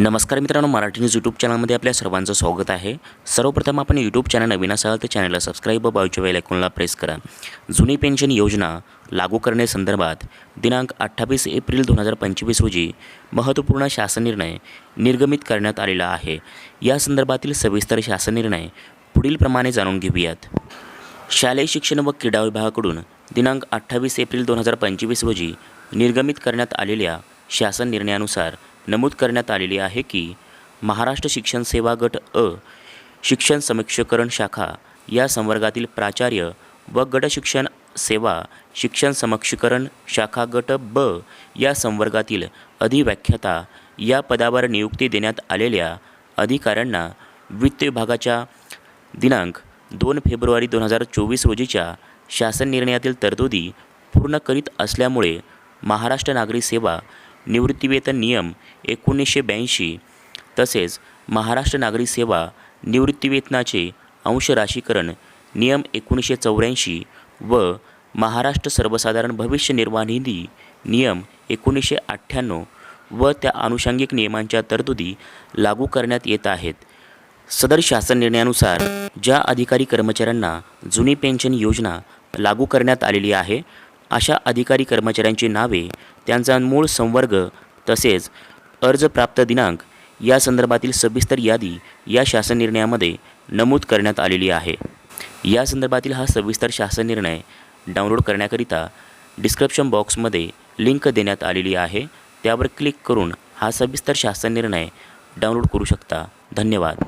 नमस्कार मित्रांनो Marathi news YouTube चॅनलमध्ये आपल्या सर्वांचं स्वागत आहे. सर्वप्रथम आपण यूट्यूब चॅनल नवीन असाल तर चॅनलला सबस्क्राईब व बाजूच्या वेल आयकॉनला प्रेस करा. जुनी पेन्शन योजना लागू करण्यासंदर्भात दिनांक अठ्ठावीस एप्रिल दोन हजार पंचवीस रोजी महत्त्वपूर्ण शासन निर्णय निर्गमित करण्यात आलेला आहे. या संदर्भातील सविस्तर शासन निर्णय पुढीलप्रमाणे जाणून घेऊयात. शालेय शिक्षण व क्रीडा विभागाकडून दिनांक अठ्ठावीस एप्रिल दोन हजार पंचवीस रोजी निर्गमित करण्यात आलेल्या शासन निर्णयानुसार नमूद करण्यात आलेली आहे की महाराष्ट्र शिक्षण सेवा गट अ शिक्षण समीक्षकरण शाखा या संवर्गातील प्राचार्य व गट शिक्षण सेवा शिक्षण समक्षीकरण शाखा गट ब या संवर्गातील अधिव्याख्याता या पदावर नियुक्ती देण्यात आलेल्या अधिकाऱ्यांना वित्त विभागाच्या दिनांक दोन फेब्रुवारी दोन हजार चोवीस रोजीच्या शासन निर्णयातील तरतुदी पूर्ण करीत असल्यामुळे महाराष्ट्र नागरी सेवा निवृत्तीवेतन नियम एकोणीसशे ब्याऐंशी तसेच महाराष्ट्र नागरी सेवा निवृत्तीवेतनाचे अंश राशीकरण नियम एकोणीसशे चौऱ्याऐंशी व महाराष्ट्र सर्वसाधारण भविष्य निर्वाह निधी नियम एकोणीसशे अठ्ठ्याण्णव व त्या आनुषंगिक नियमांच्या तरतुदी लागू करण्यात येत आहेत. सदर शासन निर्णयानुसार ज्या अधिकारी कर्मचाऱ्यांना जुनी पेन्शन योजना लागू करण्यात आलेली आहे अशा अधिकारी कर्मचाऱ्यांची नावे त्यांचा मूळ संवर्ग तसेच अर्ज प्राप्त दिनांक या संदर्भातील सविस्तर यादी या शासन निर्णयामध्ये नमूद करण्यात आलेली आहे. या संदर्भातील हा सविस्तर शासन निर्णय डाउनलोड करण्याकरिता डिस्क्रिप्शन बॉक्समध्ये लिंक देण्यात आलेली आहे. त्यावर क्लिक करून हा सविस्तर शासन निर्णय डाउनलोड करू शकता. धन्यवाद.